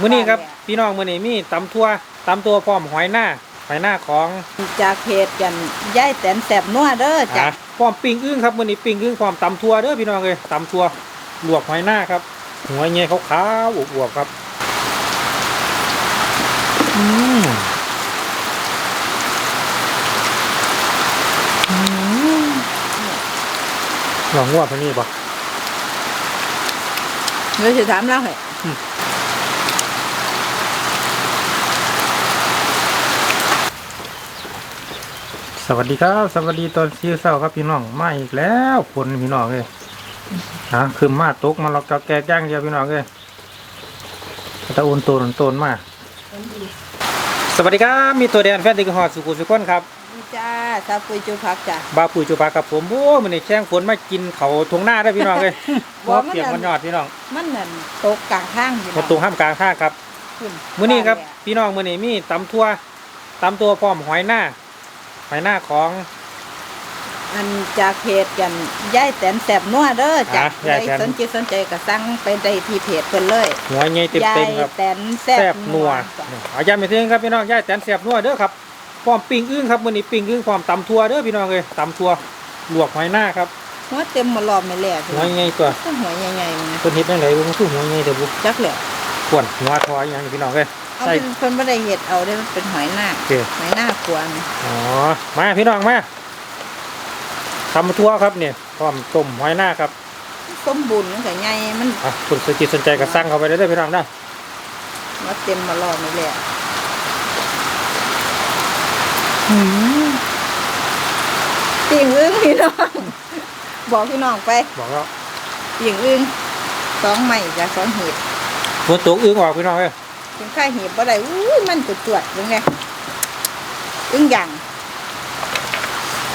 มื้อนี้ครับพี่น้องมื้อนี้มีตำทั่วตำตัวพร้อมหอยหน้าหอยหน้าของจากเพจกันย่ายแตนแสบนัวเด้อจ้ะอะพร้อมปิ้งอึ้งครับมื้อนี้ปิ้งอึ้งพร้อมตำทั่วเด้อพี่น้องเอ้ยตำทั่วลวกหอยหน้าครับ หัวเงี้ยขาวๆอวบๆครับอืมอืมลองงวดพนี้ป่ะเดี๋ยวจะถามเราให้ สวัสดีครับสวัสดีตอนเช้าเช้าครับพี่น้องมาอีกแล้วฝนพี่น้องเลยฮะคือมาตกมาเราจะแกะย่างเดียวพี่น้องเลยตะอุนโตนโตนมาสวัสดีครับมีตัวแดนแฟนติกฮอดสุขุมสุขคนครับนี่จ้าซาปุยจูพักจ้ะบาปุ๋ยจุปากับผมโอ้มันนี่แช่งฝนมากินเขาทงหน้าได้อพี่น้องเลยบ่ว่ามันเปียกอันมันยอดพี่น้องมันนั่นตกกลางทางอยู่มาตรงห้ามกลางท่างครับขึ้นมื้อนี้ครับว่าแล้วพี่น้องมื้อนี้มีตำทั่วตำตัวพร้อมหอยหน้า หอยหน้าของอันจากเพจกันย่ายแตนแสบนัวเด้อจ้ะอะใคยายรแตนสนใจสนใจก็สั่งไปได้ที่เพจเพิ่นเลยหัวใหญ่เต็มย่าเต็ยมครับแตนแสแซ่บบนัวจ้ะเอาย้ำไปถึงครับพี่น้องย่ายแตนแซ่บนัวเด้อครับพร้อมปิ้งอึ้งครับมื้อนี้ปิ้งอึ้งพร้อมตำทั่วเด้อพี่น้องเลยตำทั่วลวกหอยหน้าครับหัวเต็มหมดรอบไม่แลกหัวใหญ่ตัวต้องหัวใหญ่ๆมันนะเพิ่นเฮ็ดจังไดบ่มันคือหัวใหญ่เด้อบุจักแหละขวนหัวทอยอย่างนี้พี่น้องเอ้ย เอาใส่ เป็นเพิ่นบ่ได้เฮ็ดเอาได้มันเป็นหอยหน้าโอเค หอยหน้าควรอ๋อ มาพี่น้องมาตำทั่วครับเนี่ยพร้อมต้มหอยหน้าครับสมบูรณ์มันก็ใหญ่มันอะคุณสนใจสนใจก็สั่งเข้าไปได้เลยพี่น้องนะหัวเต็มหมดรอบไม่แลกติ่งอึ้งพี่น้อง บอกพี่น้องไปบอกแล้วติ่งอึ้งสองไม้จ้ะสองหีบฝนตกอึ้งออกพี่น้องเอ้ย ถึงค่าหีบบ่ได้อู้ยมันจุดจวดๆยังไงอึ้งหยัง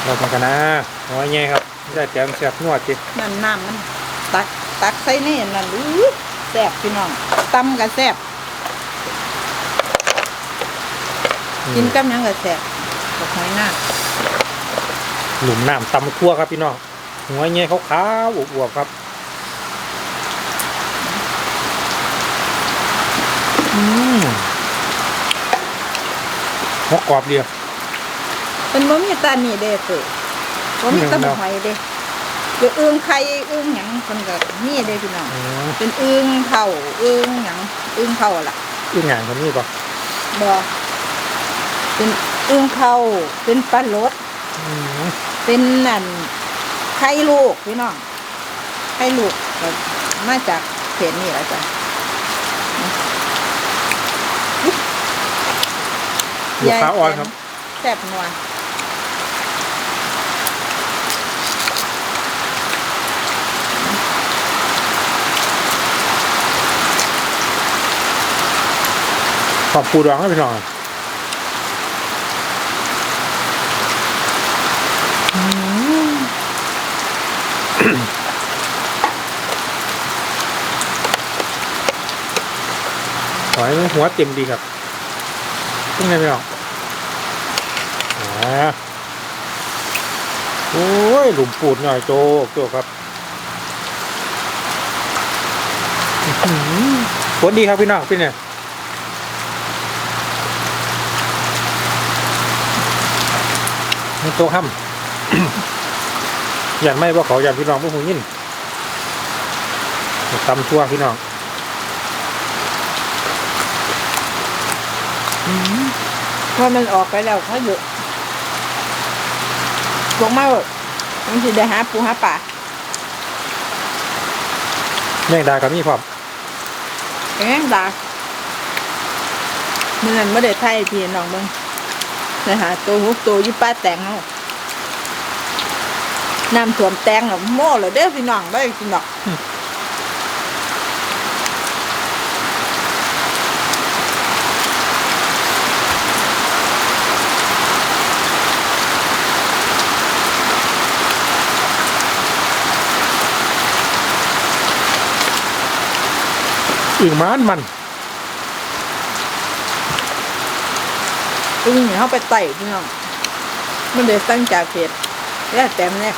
เราทำกันนะหัวใหญ่ครับได้แต้มแซ่บนัวจินั่นน้ำมันตักตักใส่ในนั่นอู้ยแซ่บพี่น้องตำก็แซ่บกินกับหยังก็แซ่บกับหอยหน้าหลุมน้ำตำทั่วครับพี่น้องหัวใหญ่ขาวๆอวบๆครับ อืมหัวกรอบเดียวเป็นบ่มีตานี่เด้อเพิ่นบ่มีตาอืมบ่หอยเด้หรืออึ้งไข่อึ้งหยังเพิ่นก็มีเด้พี่น้องอืมเป็นอึ้งเผาอึ้งหยังอึ้งเผาล่ะอึ้งหางคนนี้ป่ะบ่เป็นอึ้งเผาเป็นปลาลดอืมเป็นนั่นไข่ลูกพี่น้องไข่ลูกก็มาจากเพจนี่แหละจ้ะ หัวขาวอ่อนครับ แซ่บนัวขอบปูดองให้พี่น้องหอยมันหัวเต็มดีครับ ขึ้นไงพี่น้องอ่าโอ้ยหลุมปูดหน่อยโจกโจกครับอื้อหือผลดีครับพี่น้องพี่เนี่ยมันโตห้ำยันไม่ว่าเขายันพี่น้องพวกหูยินตำทั่วพี่น้อง ว่ามันออกไปแล้วเขาอยู่ลงมาเถอะมันสิได้หาปูหาป่าแมงดากับมีพร้อมแกงดาเมื่อนั้นไม่ได้ไทยพี่น้องเบิ่งนะฮะตัวหุกตัวอยี่ป้าแตงเนาะน้ำท่วมแตงเนาะโม่เลยเด้อพี่น้องได้อพี่น้อง อึ่งมันมันอึ้งเนี่ยเขาไปไต่พี่น้องมันเลยตั้งจากเพจแล้วแต่มันเนี่ย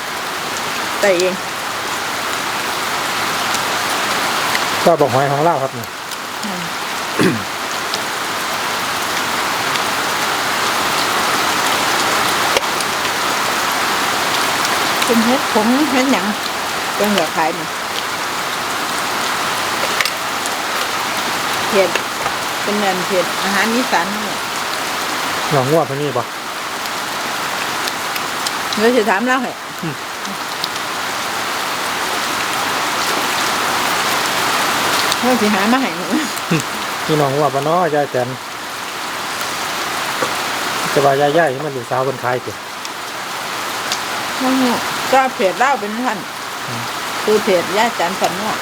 ไต่เองก็บอกหอยของเล่าครับเนี่ยเป็นเฮ็ดผมเฮ็ดหยังจังเหลือขายนี่ เผ็ดเป็นเนินเผ็ดอาหารอีสานทั้งหมดหนองงัวพวกนี้ปะเดี๋ยวจะถามเราให้อืมเมื่อสิหามาให้หนูพี่น้องงัวปะเนาะยายแตนจะว่ายายย่ายมันลูกสาวคนขายเถอะน้องก็เพจเล่าเป็นท่านอืมคือเพจย่าจันฝันนอก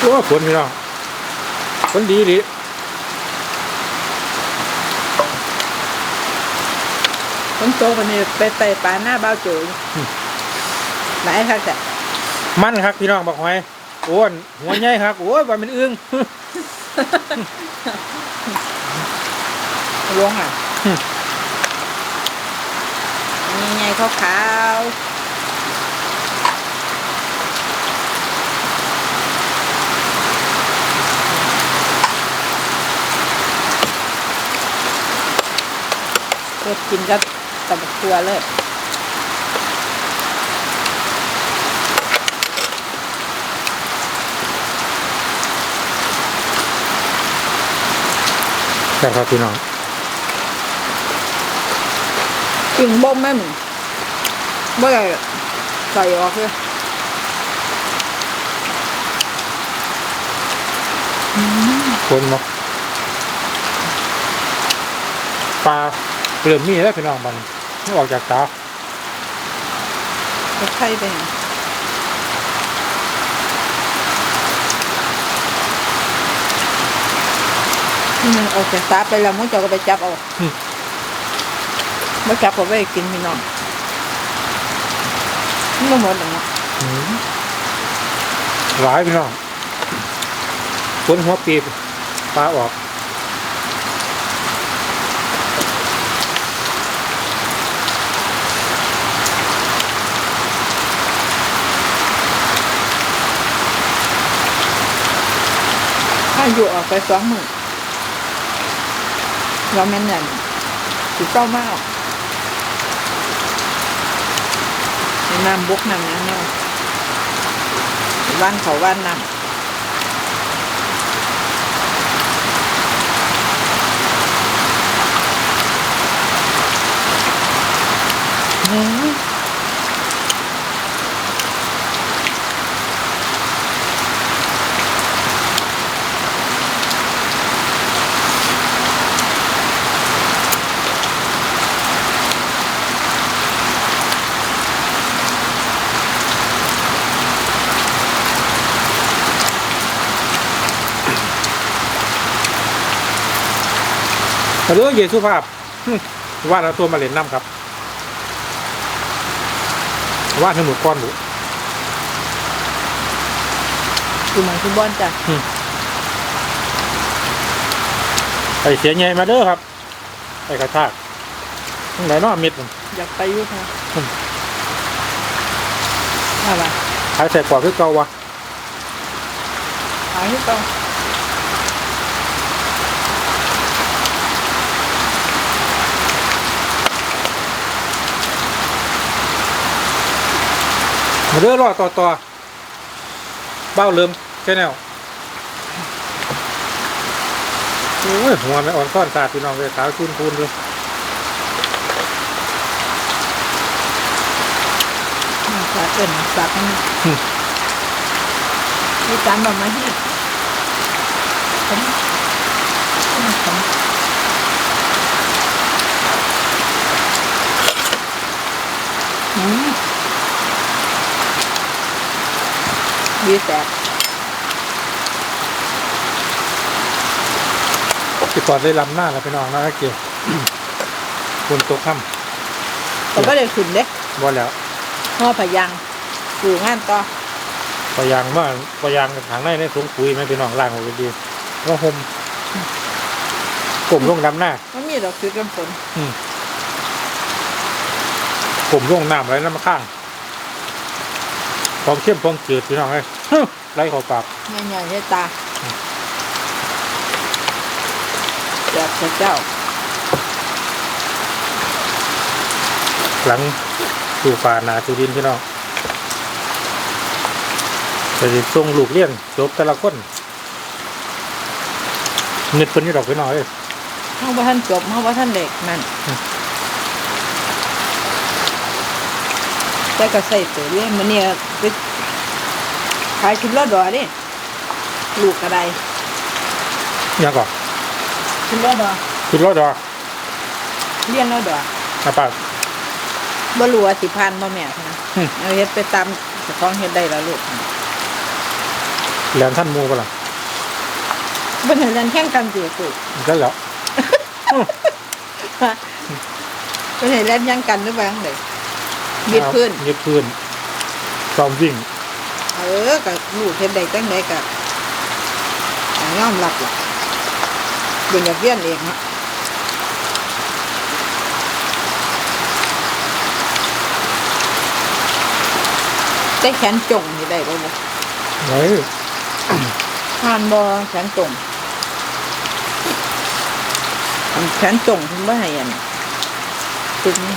โอ้ฝนพี่น้องฝนดีดิคนโตคนนี้ไปไต่ปลาหน้าเบ้าโจยหลายครับแต่มันครับพี่น้องบอกหอยอ้วนหัวใหญ่ครับโอ้ยว่ามันอึ้งลงอะอืมนี่ไงขาวขาวเก็กินกับตับกตัวเลยแต่ครับพี่น้องกินบ่มไหมมึงบ่ได้ใส่ออกเลยฝนเนาะปลา เริ่มมีแล้วพี่น้องมันไม่ออกจากตาจะไข่ไปหยังมันออกจากตาไปแล้วมึงจะก็ไปจับเอาอืมไม่จับก็ไปกินพี่น้องมันบ่หมดหรอกเนาะอืมหลายพี่น้องฝนหัวปีบปลาออก ถ้าอยู่ออกไปสองมือเราแม่นนั่นสิเศร้ามากน้ำบุกน้ำยังเนี่ยบ้านเขาบ้านน้ำ องเยสุภาพหึว่าเราตัวมาเล่นน้ำครับ ว่าให้หมูก้อนหมูคือมันคือบอนจ้ะไปเสียใหญ่มาเด้อครับ ไปกระชากทั้งไหนเนาะเม็ดมันอยากไปอยุ่ค่ะอืมอะไรขายใส่กว่าคือเก่าวะหาที่ต้อง มาเด้อรอต่อต่อเบ้าเริ่มแค่แนวโอ้ยหัวไม่อ่อนซ่อนสาดพี่น้องเลยขาวชุนพูนเลยมาสาเอินสากันมีจานดอกไม้ที่ผมผมอืม ดีแตกสิก่อนได้ลำหน้าแล้วพี่น้องนะเกี่ยวคนตกค่ผมก็เลยขึ้นเด้ำบ่แล้วห่อพะยังอสู่งานต่อปะยางว่าปะยางทางในในถุงปุ๋ยไหมพี่น้องล่างออกดีว่าห่มกลุ่มลงดำหน้า มันมีดอกคือกันฝนกลุ่มลงน้ำไรน้ำมาข้าง พร้อมเข้มพร้อมจืดพี่น้องเลยไล่เขอปากใหญ่ๆให้ตาจากพระเจ้า หลังสู่ป่านาสุดินพี่น้องจะได้ส่งลูกเลี้ยงจบแต่ละคนเงินเป็นนี่ดอกพี่น้องเอ้ยเฮาบ่ทันจบเฮาบ่ทันเด็กนั่น อืม แต่ก็ใส่ตัวเรียนมื้อนี้ไปขายกินรถดอเด้ลูกกระไดยังก่อนกินรถดอขึ้นรถดอกเรียนรถดอนะป้าบ่รู้ว่าสิผ่านบ่แม่นะอืมเอาเฮ็ดไปตามเจ้าของเฮ็ดได้แล้วลูกแหลมท่านหมูปะล่ะบ่ได้เรียนแข่งกันสิลูกก็แล้วบ่ได้เรียนยังกันหรือว่าจังได บิดพื้นยึดพื้นซ้อมวิ่ง เออก็ลูกเฮ็ดได้จังไดก็ก็ยอมรับล่ะเบิ่งอยากเรียนเองเนาะได้แขนจงนี่ได้บ่บ่เฮ้ยผ่านบ่แขนจงอันแขนจงเพิ่นบ่ให้อันตึงนี่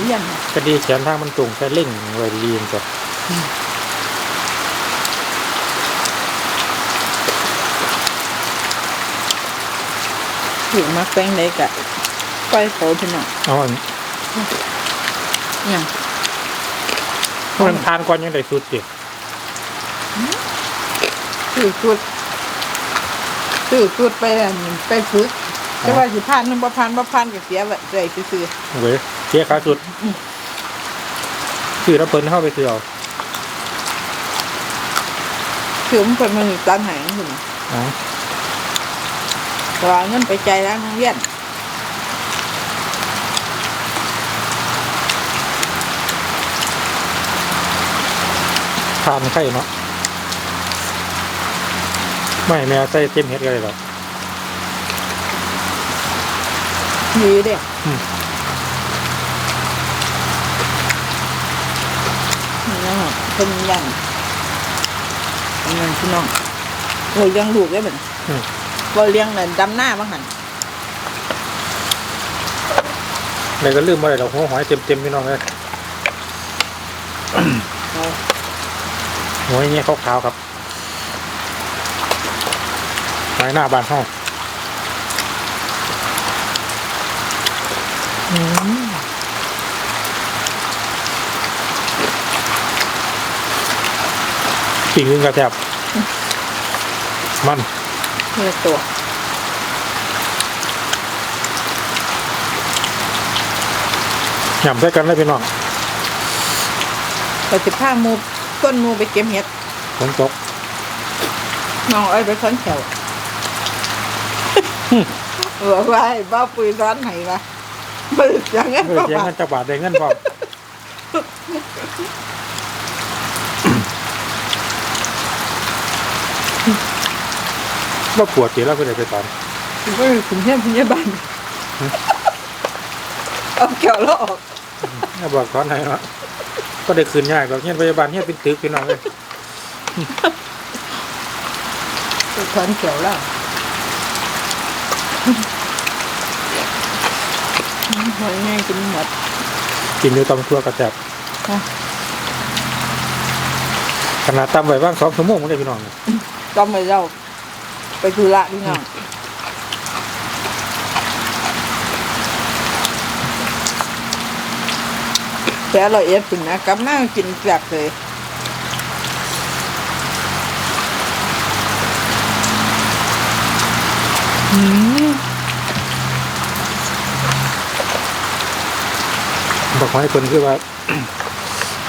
เรียนน่ะก็ดีแขนทางมันตรงใช้เล่งไว้ดีๆจ้ะถือมาแป้งได้กะก้อยโผล่พี่น้องเอาอันยังมันทานก่อนยังได้สุดสิถือจุดถือจุดไปอันไปฝึกแต่ว่าสิผ่านมันบ่ผ่านบ่ผ่านก็เสียแบบใจซื่อเว้ยเสียขาสุดคือเราเพิ่นเข้าไปเสือเอาๆถือมันเป็นมันอยู่ตันหายขึ้นอ๋อแต่ว่าเงินไปใจายแล้วโรงเรียนทานไข่เนาะไม่แม่ใส่เต็มเฮ็ดกันเลยหรอกดีเด้อืม นี่นะฮะ เป็นยันเงินพี่น้องโอ้ยเลี้ยงลูกได้เหมือนอืมบ่เลี้ยงนั่นดำหน้าบ้างหันเลยก็ลืมว่าเราหัวหอยเต็มๆพี่น้องเลยเอาหัวอย่างเงี้ยขาวๆครับหอยหน้าบานห้อง ปิ่งนึงกระแทบมันเนื้อตัวหย่ำใส่กันเลยพี่น้องเราจะพาหมูต้นหมูไปเก็บเห็ดฝนตกน้องเอ้ยไปค้นแถวบอกว่าให้บ้าปุยร้อนไหนวะบึกอย่างนั้นเฮ้ยก็เสียว่าเงินจะบาทได้เงินพร้อ ว่าปวดจีแล้วไปเลยไปตอนก็คือคุณเทียมพยาบาลเอาแก้วแล้วออกถ้าบอกตอนไหนเนาะก็ได้คืนยากดอกเงี้ยพยาบาลเงี้ยเป็นตึกพี่น้องเลยไปค้นแก้วแล้วหอยง่ายกินหมดกินอยู่ตำทั่วกระแจบฮะขนาดตำไว้บ้างสองชั่วโมงไม่ได้พี่น้องเลยก็ไม่เล่า ไปธุระพี่น้องแต่อร่อยเอ็ดถึงนะกลับมากินแบบเลยบอกให้คนคือว่า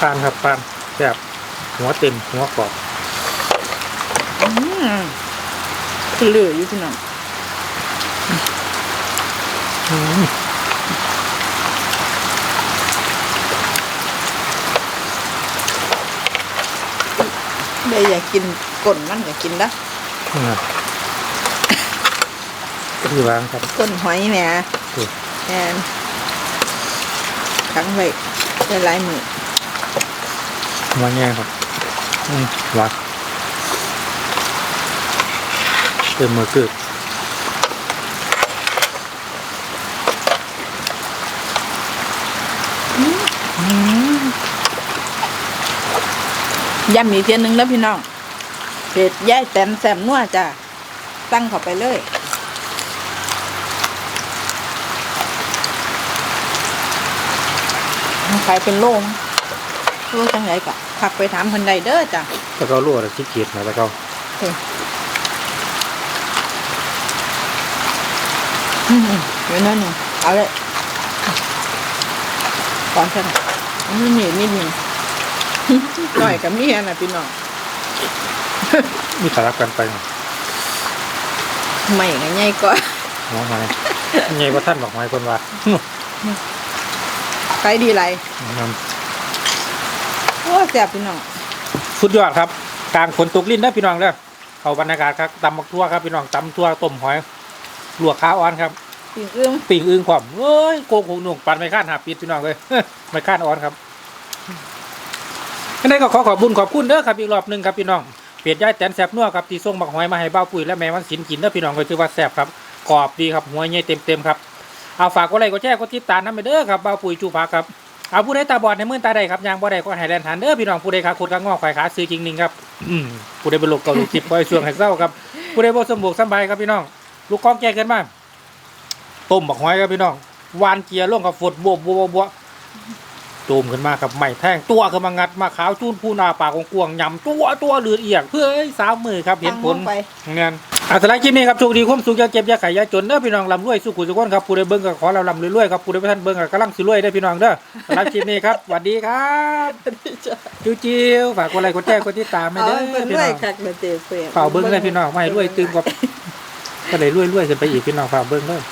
ปานครับปานแจบหัวเต็มหัวกรอบ อืม คือเหลืออยู่ที่นั่นเดี๋ยวอยากกินก่นมั่นอยากกินนะคือวางครับก้นหอยเนี่ยแอนขังไว้ได้หลายมือวางแง่ครับวัง เติมมือเกึกย้ำอีกเทียนหนึงแล้วพี่น้องเผ็ดย่ายแตนแซมนัวจ้ะ ตั้งเข้าไปเลยขายเป็นโลมโลจังไหนกะผักไปถามคนใดเด้อจ้ะตะเกาลวดที่เกียดนะตะเกา เฮ้ยอืมเดี๋ยวนั่นหนึ่งเอาเลยก่อนใช่ไหมอันนี้นิดนิดหนึ่งหน่อยกับเมียน่ะพี่น้องมีสารับกันไปไม่กันใหญ่ก็น้องมาไงว่าท่านบอกไม้คนว่าใครดีไรนโอ้แซ่บพี่น้องำสุดยอดครับกลางฝนตกลิ้นนะพี่น้องเด้อเอาบรรยากาศครับตำบักทั่วครับพี่น้องตำทั่วต้มหอย ลวกข้าวอ่อนครับปิ่งเอื้อมปิ่งอึ้งความเอ้ยโกงหงหนุ่งปันไม่ข้านหาปิดพี่น้องเลยไม่ข้านอ่อนครับอันนี้ก็ขอขอบบุญขอบคุณเด้อครับอีกรอบหนึ่งครับพี่น้องเปียดย่ายแตนแสบนัวครับที่ส่งบักหอยมาให้เบ้าปุ๋ยและแม่วันสินกินเด้อพี่น้องก็ถือว่าแสบครับกรอบดีครับหัวใหญ่เต็มเต็มๆครับเอาฝากกดไลค์กดแชร์กดติดตามน้ำไปเด้อครับเบ้าปุ๋ยจูพาครับเอาผู้ใดตาบอดในมือตาใดครับยางบ่ได้ก็ให้แลนฐานเด้อพี่น้องผู้ใดขาขดกระงอกไข่ขาซื้อจริงนิ่งครับอืมผู้ใดเป็นโรคเกาหลีจิตปล่อยช่วงให้เศร้าครับผู้ใดบ่สมบูรณ์สำบายครับพี่น้อง ลูกกองแก่เกินมากต้มบักหอยครับพี่น้องหวานเกียร์ลงกับฝดบวบบวบบวบตูมขึ้นมากับไม่แท่งตัวขึ้นมางัดมาขาวจูนผู้นาปากของกวางยำตัวตัวเลือดเอียงเพื่อให้สาวมือครับเห็นผลตั้งลงไปเงินอัสลัยคลิปนี้ครับโชคดีความสุขอยาเก็บอยาไข่อยาจนเด้อพี่น้องลำรวยสุขุสุขคนครับผู้ใดเบิ่งก็ขอเราลำรวยๆครับผู้ใดไม่ทันเบิ่งก็กำลังสิรวยได้อพี่น้องเด้อสำหรับคลิปนี้ครับสวัสดีครับจิ้วจิ้วฝากกดไลค์กดแชร์กดติดตามให้เอาเด้อให้เพิ่นพี่ด้วน้ยองคักเด้อเตะเฟรมเฝ้าเบิ่งเลยพี่น้องไม่ให้รวยตื่มกว่า ก็เลยรวยๆขึ้นไปอีกพี่น้องฝ้าเบิ้งเลย